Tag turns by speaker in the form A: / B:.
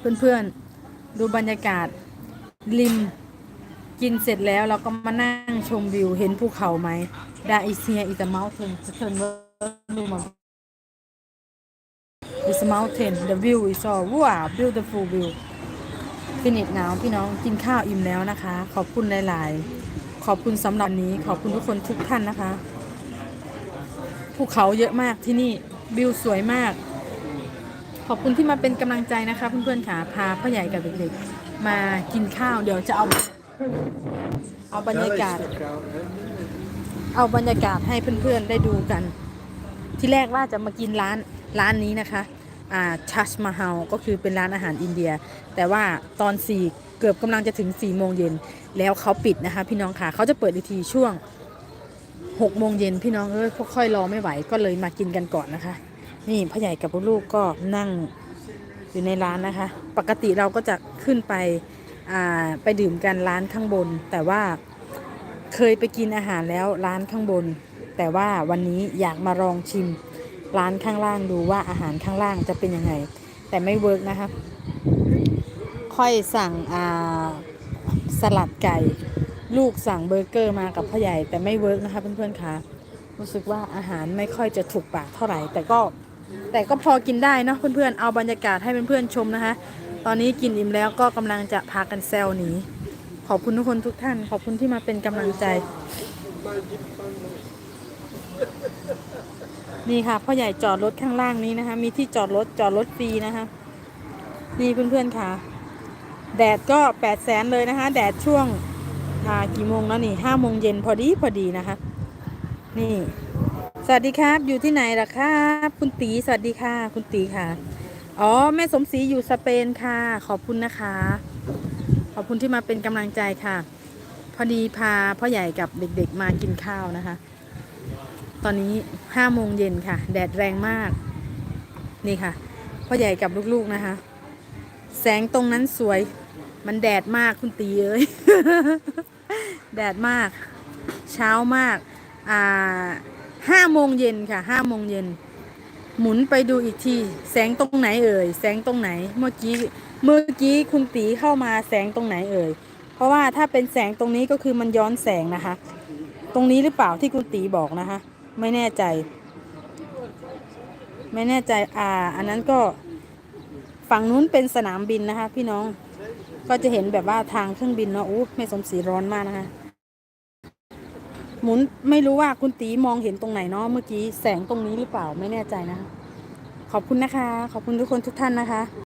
A: เพื่อนๆ ดูบรรยากาศ ริมกินเสร็จแล้วเราก็มานั่งชมวิวเห็นภูเขาไหมดาอิเซียอิตาเมลเทนเทนเวอร์ดูมา It's mountain the view is all wow beautiful view ฟินิชหนาวพี่น้องกินข้าวอิ่มแล้วนะคะ ขอบคุณหลาย ๆ ขอบคุณสำหรับนี้ขอบคุณทุกคนทุกท่านนะคะ ภูเขาเยอะมากที่นี่วิวสวยมาก ขอบคุณที่มาเป็นกำลังใจนะคะเพื่อนๆค่ะพาพ่อใหญ่กับเด็กๆมากินข้าวเดี๋ยวจะเอาเอาบรรยากาศ เอาบรรยากาศให้เพื่อนๆได้ดูกัน ที่แรกว่าจะมากินร้านร้านนี้นะคะอ่าชัชมาฮาลก็คือเป็นร้านอาหารอินเดีย แต่ว่าตอน4เกือบกำลังจะถึง4โมงเย็นแล้วเขาปิดนะคะ พี่น้องค่ะเขาจะเปิดอีกทีช่วง6โมงเย็นพี่น้องเอ้ยค่อยรอไม่ไหวก็เลยมากินกันก่อนนะคะ นี่พ่อใหญ่กับลูกก็นั่งอยู่ในร้านนะคะ ปกติเราก็จะขึ้นไปไปดื่มกันร้านข้างบน แต่ว่าเคยไปกินอาหารแล้วร้านข้างบน แต่ว่าวันนี้อยากมาลองชิมร้านข้างล่างดูว่าอาหารข้างล่างจะเป็นยังไง แต่ไม่เวิร์กนะคะค่อยสั่งสลัดไก่ ลูกสั่งเบอร์เกอร์มากับพ่อใหญ่แต่ไม่เวิร์กนะคะเพื่อนๆค่ะรู้สึกว่าอาหารไม่ค่อยจะถูกปากเท่าไหร่แต่ก็ แต่ก็พอกินได้เนาะเพื่อนๆ เอาบรรยากาศให้เพื่อนๆชมนะคะ ตอนนี้กินอิ่มแล้วก็กำลังจะพากันแซวหนี ขอบคุณทุกคนทุกท่าน ขอบคุณที่มาเป็นกำลังใจ นี่ค่ะพ่อใหญ่จอดรถข้างล่างนี้นะคะ มีที่จอดรถจอดรถฟรีนะคะ นี่เพื่อนๆค่ะ แดดก็แปดแสนเลยนะคะ แดดช่วงกี่โมงแล้วนี่ห้าโมงเย็นพอดีพอดีนะคะ นี่ วัสดีครับ อยู่ที่ไหนล่ะครับคุณตีสวัสดีค่ะ คุณตีค่ะ อ๋อ แม่สมศรีอยู่สเปนค่ะ ขอบคุณนะคะ ขอบคุณที่มาเป็นกำลังใจค่ะ พอดีพาพ่อใหญ่กับเด็กๆมากินข้าวนะคะ ตอนนี้ห้าโมงเย็นค่ะ แดดแรงมาก นี่ค่ะ พ่อใหญ่กับลูกๆนะคะ แสงตรงนั้นสวย มันแดดมากคุณตีเอ้ย แดดมาก เช้ามาก อ่า ห้าโมงเย็นค่ะห้าโมงเย็น หมุนไปดูอีกที แสงตรงไหนเอ่ย แสงตรงไหน เมื่อกี้ เมื่อกี้คุณตีเข้ามาแสงตรงไหนเอ่ย เพราะว่าถ้าเป็นแสงตรงนี้ก็คือมันย้อนแสงนะคะ ตรงนี้หรือเปล่าที่คุณตีบอกนะคะ ไม่แน่ใจ ไม่แน่ใจ อ่า อันนั้นก็ ฝั่งนู้นเป็นสนามบินนะคะ พี่น้อง ก็จะเห็นแบบว่าทางเครื่องบินเนาะอู้ไม่สมศรีร้อนมากนะคะ หมุนไม่รู้ว่าคุณตีมองเห็นตรงไหนเนาะเมื่อกี้แสงตรงนี้หรือเปล่าไม่แน่ใจนะคะขอบคุณนะคะ ขอบคุณทุกคนทุกท่านนะคะ